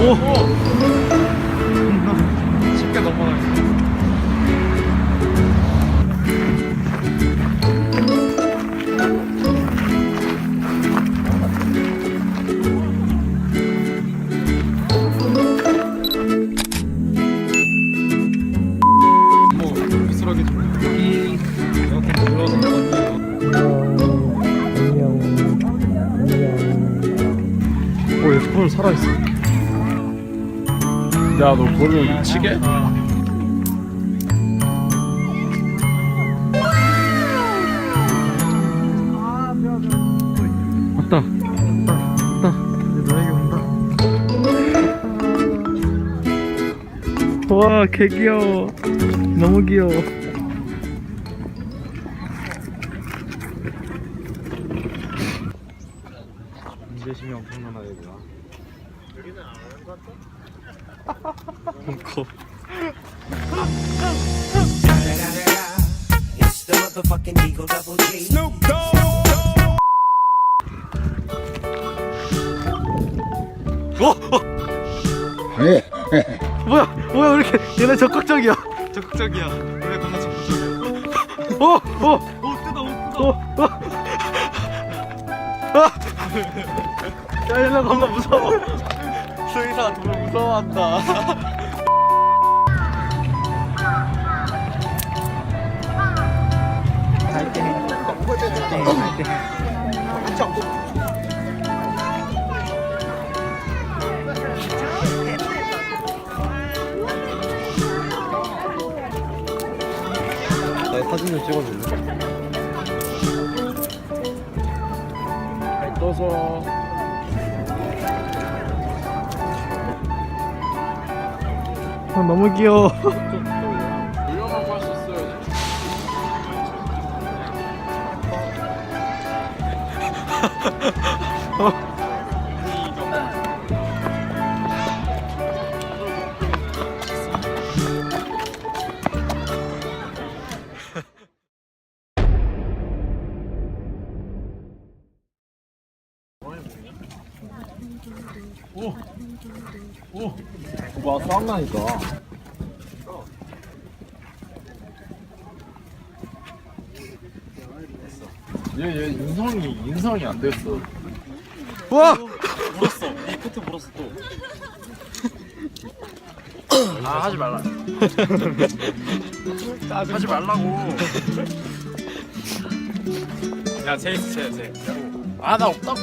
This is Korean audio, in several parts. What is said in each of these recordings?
오! 10개 넘어가요. 오, 얘볼 살아있어. 야, 너 볼을 치게? 왔다. 왔다. 왔다. 이제 너에게 온다. 와, 개 귀여워. 너무 귀여워. 인재심이 엄청나나 얘구나. 여기는 안한것 같아? Eagle Double G. 뭐야? 뭐야? 왜 이렇게 얘네 적극적이야? 적극적이야. 얘네 겁나 적극적이야. 어어오 뜯어 오 뜯어? 어, 어. 야 얘네 겁나 무서워. 수의사가 돈 을 무서워한다 나 사진 좀 찍어줄래? 잘 떠서. 아 너무 귀여워. 할수 있어 야지. 와, 쌍나니까. 얘, 얘 인성이, 인성이 안 됐어. 와 물었어. 이 코트 물었어, 또. 아, 하지 말라. 하지 말라고. 야, 쟤, 쟤. 아, 나 없다고.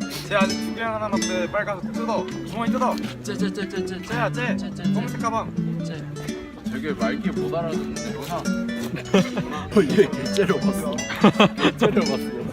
쟤 아직 두 개 하나 남았는데 빨리 가서 뜯어. 주머니 뜯어. 쟤쟤쟤쟤쟤 쟤야, 쟤. 검은색 가방. 되게 말귀 못 알아듣는데. 누나. 얘 개째려 봤어. 개째려 봤어.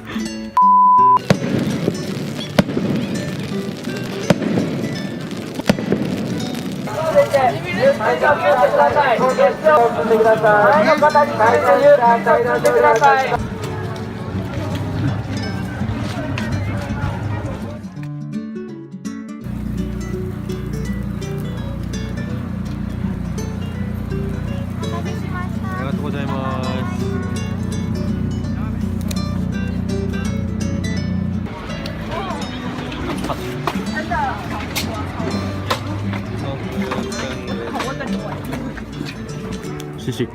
시식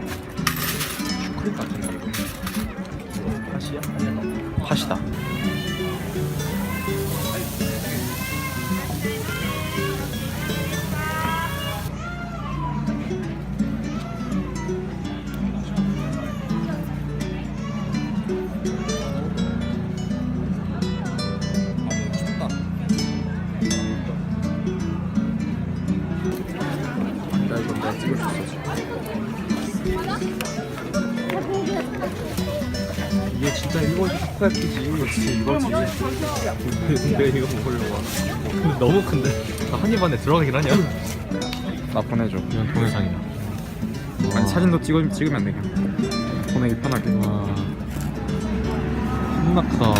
팥이야? 팥이다 진짜 일본식 타코야키지 그렇지 이거지. 근데 이거 먹으려고 하나 근데 너무 큰데? 나한입 안에 들어가긴 하냐? 나 보내줘. 이건 동영상이야. 아니 사진도 찍으, 찍으면 돼 그냥. 보내기 편하게. 와. 크다